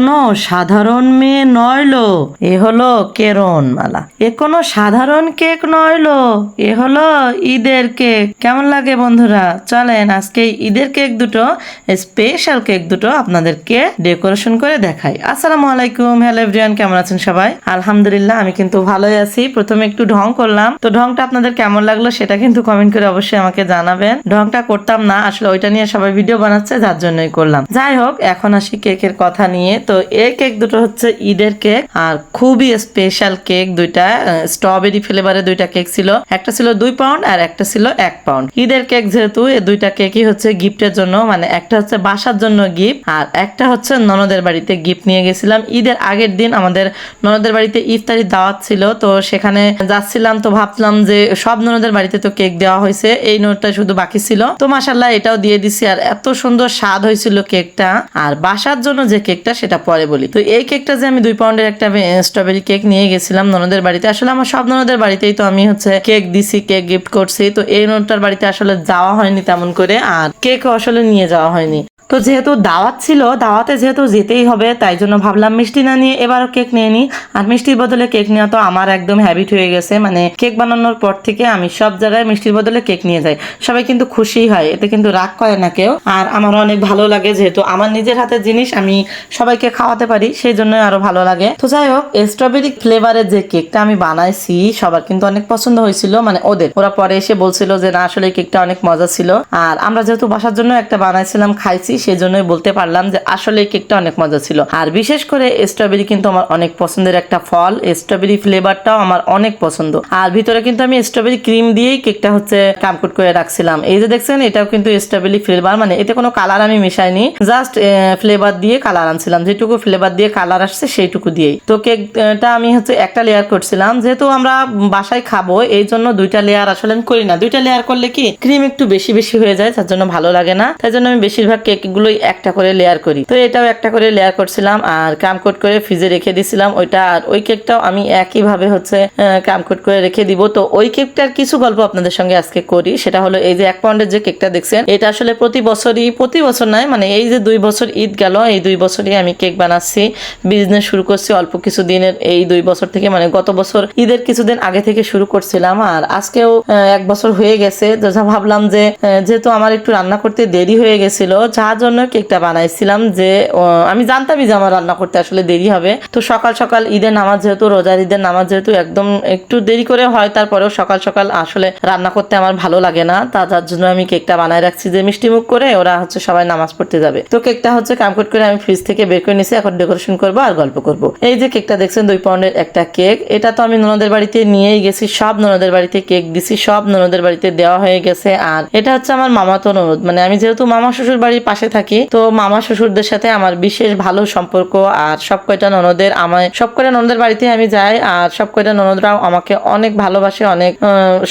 কোনো সাধারণ মেয়ে নয়লো এ হলো কেরন মালা। এ কোনো সাধারণ কেক নয়লো এ হলো ঈদের কেক। কেমন লাগে বন্ধুরা? চলেন আজকে ঈদের কেক দুটো স্পেশাল কেক দুটো আপনাদেরকে ডেকোরেশন করে দেখাই। আসসালামু আলাইকুম হ্যালো এভরিওয়ান কেমন আছেন সবাই? আলহামদুলিল্লাহ, আমি কিন্তু ভালোই আছি। প্রথমে একটু ঢং করলাম। তো ঢংটা আপনাদের কেমন লাগল সেটা কিন্তু কমেন্ট করে অবশ্যই আমাকে জানাবেন। ঢংটা করতাম না, আসলে ওইটা নিয়ে সবাই ভিডিও বানাচ্ছে, যার জন্যই করলাম। যাই হোক, এখন আসি কেকের কথা নিয়ে। তো এই কেক দুটো হচ্ছে ঈদের কেক আর খুবই স্পেশাল কেক দুইটা স্ট্রবেরি ফ্লেভারের দুইটা কেক ছিল। একটা ছিল দুই পাউন্ড আর একটা ছিল এক পাউন্ড ঈদের কেক যেহেতু, এই দুইটা কেকই হচ্ছে গিফটের জন্য মানে একটা হচ্ছে বাসার জন্য গিফট আর একটা হচ্ছে ননদের বাড়িতে গিফট নিয়ে গেছিলাম। ঈদের আগের দিন আমাদের ননদের বাড়িতে ইফতারি দাওয়াত ছিল, তো সেখানে যাচ্ছিলাম, তো ভাবলাম যে সব ননদের বাড়িতে তো কেক দেওয়া হয়েছে, এই নোটটা শুধু বাকি ছিল। তো মাসাল্লাহ এটাও দিয়ে দিছি, আর এত সুন্দর স্বাদ হয়েছিল কেকটা আর বাসার জন্য যে কেকটা সেটা পরে বলি। তো এই কেকটা যে আমি দুই পাউন্ডের একটা স্ট্রবেরি কেক নিয়ে গেছিলাম ননদের বাড়িতে, আসলে আমার সব ননদের বাড়িতেই তো আমি হচ্ছে কেক দিছি কেক গিফট করছি, তো এই ননদটার বাড়িতে আসলে যাওয়া হয়নি তেমন করে, আর কেক আসলে নিয়ে যাওয়া হয়নি। তো যেহেতু দাওয়াত ছিল, দাওয়াতে যেহেতু যেতেই হবে, তাই জন্য ভাবলাম মিষ্টি না নিয়ে এবারও কেক নিয়ে নিই আর মিষ্টির বদলে কেক নেওয়া তো আমার একদম হ্যাবিট হয়ে গেছে। মানে কেক বানানোর পর থেকে আমি সব জায়গায় মিষ্টির বদলে কেক নিয়ে যাই। সবাই কিন্তু খুশি হয়, এতে কিন্তু রাগ করে না কেউ। আর আমার অনেক ভালো লাগে যেহেতু আমার নিজের হাতের জিনিস, আমি সবাইকে খাওয়াতে পারি, সেই জন্য আরও ভালো লাগে। তো যাই হোক স্ট্রবেরি ফ্লেভারের যে কেকটা আমি বানাইছি, সবার কিন্তু অনেক পছন্দ হয়েছিল মানে ওদের। ওরা পরে এসে বলছিল যে, না, আসলে কেকটা অনেক মজা ছিল। আর আমরা যেহেতু বাসার জন্য একটা বানাইছিলাম, খাইছি সেই জন্যই বলতে পারলাম যে আসলে কেকটা অনেক মজা ছিল। আর বিশেষ করে স্ট্রবেরি কিন্তু আমার অনেক পছন্দের একটা ফল। স্ট্রবেরি ফ্লেভারটাও আমার অনেক পছন্দ। আর ভিতরে কিন্তু আমি স্ট্রবেরি ক্রিম দিয়েই কেকটা হচ্ছে কামকুট করে রাখছিলাম। এই যে দেখছেন, এটাও কিন্তু স্ট্রবেরি ফ্লেভার মানে এতে কোনো কালার আমি মিশাইনি। জাস্ট ফ্লেভার দিয়ে কালার আনছিলাম। যেটুকু ফ্লেভার দিয়ে কালার আসছে সেইটুকু দিয়েই। তো কেকটা আমি হচ্ছে একটা লেয়ার করছিলাম। যেহেতু আমরা বাসায় খাব, এই জন্য দুইটা লেয়ার আসলে আমি করি না। দুইটা লেয়ার করলে কি ক্রিম একটু বেশি বেশি হয়ে যায়, তার জন্য ভালো লাগে না। তাই জন্য আমি বেশিরভাগ কেক গুলোই একটা করে লেয়ার করি। তো এটাও একটা করে লেয়ার করছিলাম আর কামকোট করে ফ্রিজে রেখে দিছিলাম ওইটা আর ওই কেকটাও আমি একই ভাবে হচ্ছে কামকোট করে রেখে দিব। তো ওই কেকটার কিছু গল্প আপনাদের সঙ্গে আজকে করি। সেটা হলো এই যে এক পাউন্ডের যে কেকটা দেখছেন, এটা আসলে প্রতি বছরই, প্রতি বছর নয় মানে এই যে দুই বছর ঈদ গেল, এই দুই বছরই আমি কেক বানাচ্ছি। বিজনেস শুরু করছি অল্প কিছু দিনের এই দুই বছর থেকে মানে গত বছর ঈদের কিছুদিন আগে থেকে শুরু করছিলাম। আর আজকেও এক বছর হয়ে গেছে। যা ভাবলাম যে যেহেতু আমার একটু রান্না করতে দেরি হয়ে গেছিল যার জন্য কেকটা বানাইছিলাম যে আমি জানতামই যে আমার রান্না করতে আসলে দেরি হবে। তো সকাল সকাল ঈদের নামাজ যেহেতু, রোজার ঈদের নামাজ যেহেতু একদম একটু দেরি করে হয়, তারপরেও সকাল সকাল আসলে রান্না করতে আমার ভালো লাগে না। তা যার জন্য আমি কেকটা বানায় রাখছি যে মিষ্টি মুখ করে, ওরা হচ্ছে সবাই নামাজ পড়তে যাবে। তো কেকটা হচ্ছে কামকট করে আমি ফ্রিজ থেকে বের করে নিছি, এখন ডেকোরেশন করব আর গল্প করব। এই যে কেকটা দেখছেন, দুই পাউন্ডের একটা কেক। এটা তো আমি ননদের বাড়িতে নিয়েই গেছি, সব ননদের বাড়িতে কেক দিছি, সব ননদের বাড়িতে দেওয়া হয়ে গেছে। আর এটা হচ্ছে আমার মামাতো ননদ। মানে আমি যেহেতু মামা শ্বশুর বাড়ির পাশে থাকি। তো মামা শ্বশুরদের সাথে আমার বিশেষ ভালো সম্পর্ক আর সব কয়টা ননদের আমার সব কয়টা ননদের বাড়িতে আমি যাই আর সব কয়টা ননদরাও আমাকে অনেক ভালোবাসে, অনেক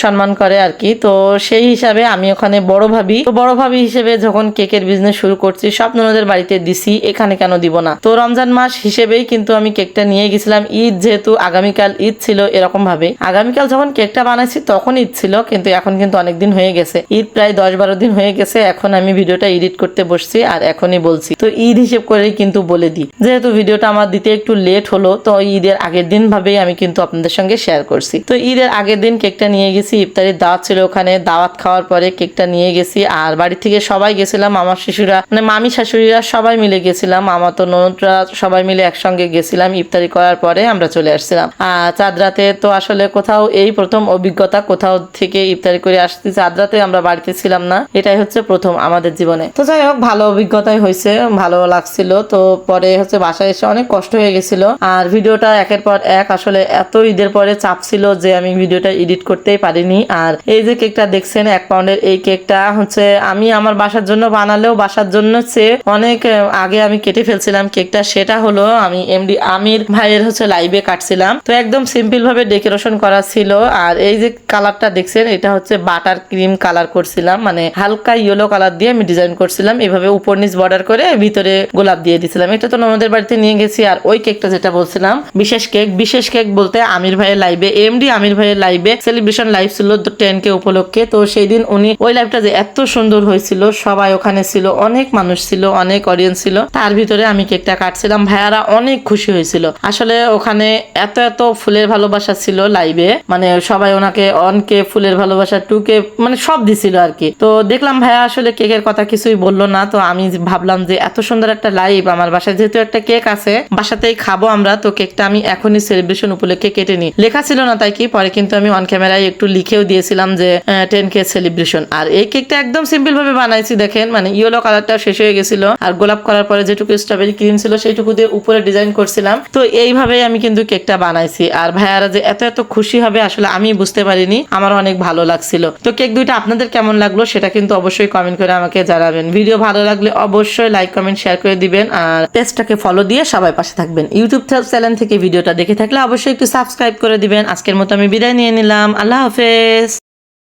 সম্মান করে আর কি। তো সেই হিসাবে আমি ওখানে বড় ভাবি। তো বড় ভাবি হিসেবে যখন কেকের বিজনেস শুরু করছি, সব ননদের বাড়িতে দিছি, এখানে কেন দিব না? তো রমজান মাস হিসেবেই কিন্তু আমি কেকটা নিয়ে গেছিলাম। ঈদ যেহেতু আগামীকাল, ঈদ ছিল এরকম ভাবে। আগামীকাল যখন কেকটা বানাইছি, তখন ঈদ ছিল, কিন্তু এখন কিন্তু অনেক দিন হয়ে গেছে। ঈদ প্রায় দশ বারো দিন হয়ে গেছে। এখন আমি ভিডিওটা এডিট করতে বসছি আর এখনই বলছি। তো ঈদ হিসেব করেই কিন্তু বলে দিই। যেহেতু ভিডিওটা আমার দিতে একটু লেট হলো, তো ঈদের আগের দিন ভাবেই আমি কিন্তু আপনাদের সঙ্গে শেয়ার করছি। তো ঈদের আগের দিন কেকটা নিয়ে গেছি, ইফতারির দাওয়াত ছিল ওখানে। দাওয়াত খাওয়ার পরে কেকটা নিয়ে গেছি আর বাড়ি থেকে সবাই গেছিলাম, আমার শিশুরা মানে মামি শাশুড়িরা সবাই মিলে গেছিলাম, আমার তো ননদরা সবাই মিলে একসঙ্গে গেছিলাম ইফতারি করার পরে আমরা চলে আসছিলাম। আর চাঁদরাতে তো আসলে কোথাও এই প্রথম অভিজ্ঞতা, কোথাও থেকে ইফতারি করে আসছি, চাঁদরাতে আমরা বাড়িতে ছিলাম না, এটাই হচ্ছে প্রথম আমাদের জীবনে। তো যাই হোক ভালো অভিজ্ঞতাই হয়েছে, ভালো লাগছিল। তো পরে হচ্ছে বাসায় এসে অনেক কষ্ট হয়ে গেছিল। আর ভিডিওটা একের পর এক আসলে এত ঈদের পরে চাপ ছিল যে আমি ভিডিওটা এডিট করতেই পারিনি। আর এই যে কেকটা দেখছেন, এক পাউন্ডের এই কেকটা হচ্ছে আমি আমার বাসার জন্য বানালেও বাসার জন্য চেয়ে অনেক আগে আমি কেটে ফেলছিলাম কেকটা। সেটা হলো আমি এমডি আমির ভাইয়ের হচ্ছে লাইভে কাটছিলাম। তো একদম সিম্পল ভাবে ডেকোরেশন করা ছিল। আর এই যে কালারটা দেখছেন, এটা হচ্ছে বাটার ক্রিম কালার করছিলাম। মানে হালকা ইয়েলো কালার দিয়ে আমি ডিজাইন করছিলাম। এভাবে এইভাবে উপর নিচ বর্ডার করে ভিতরে গোলাপ দিয়ে দিয়েছিলাম এটা তো আমাদের বাড়িতে নিয়ে গেছি আর ওই কেকটা যেটা বলছিলাম, বিশেষ কেক বিশেষ কেক বলতে আমির ভাইয়ের লাইভে এমডি আমির ভাইয়ের লাইভে সেলিব্রেশন লাইভ ছিল টেন কে উপলক্ষে। তো সেই দিন উনি ওই লাইভটা যে এত সুন্দর হয়েছিল, সবাই ওখানে ছিল, অনেক মানুষ ছিল, অনেক অডিয়েন্স ছিল, তার ভিতরে আমি কেকটা কাটছিলাম। ভাইয়ারা অনেক খুশি হয়েছিল। আসলে ওখানে এত এত ফুলের ভালোবাসা ছিল লাইভে মানে সবাই ওনাকে অনকে ফুলের ভালোবাসা টুকে মানে সব দিছিল আর কি। তো দেখলাম ভাইয়া আসলে কেকের কথা কিছুই বলল না। তো আমি ভাবলাম যে এত সুন্দর একটা লাইভ আমার বাসায় যেহেতু একটা কেক আছে, বাসাতেই খাব আমরা, তো কেকটা আমি এখনই সেলিব্রেশন উপলক্ষে কেটে নিই। লেখা ছিল না তাই কি, পরে কিন্তু আমি অন ক্যামেরায় একটু লিখেও দিয়েছিলাম যে টেন কে সেলিব্রেশন আর এই কেকটা একদম সিম্পল ভাবে বানাইছি, দেখেন মানে ইয়েলো কালারটা শেষ হয়ে গেছিল, আর গোলাপ করার পরে যেটুকু স্ট্রবেরি ক্রিম ছিল, সেইটুকু দিয়ে উপরে ডিজাইন করছিলাম। তো এইভাবেই আমি কিন্তু কেকটা বানাইছি। আর ভাইয়ারা যে এত এত খুশি হবে, আসলে আমি বুঝতে পারিনি, আমার অনেক ভালো লাগছিল। তো কেক দুইটা আপনাদের কেমন লাগল, সেটা কিন্তু অবশ্যই কমেন্ট করে আমাকে জানাবেন। ভিডিও ভালো লাগলে অবশ্যই লাইক কমেন্ট শেয়ার করে দিবেন। আর পেজটাকে ফলো দিয়ে সবাই পাশে থাকবেন। ইউটিউব চ্যানেল থেকে ভিডিওটা দেখে থাকলে অবশ্যই একটু সাবস্ক্রাইব করে দিবেন। আজকের মতো আমি বিদায় নিয়ে নিলাম। আল্লাহ হাফেজ।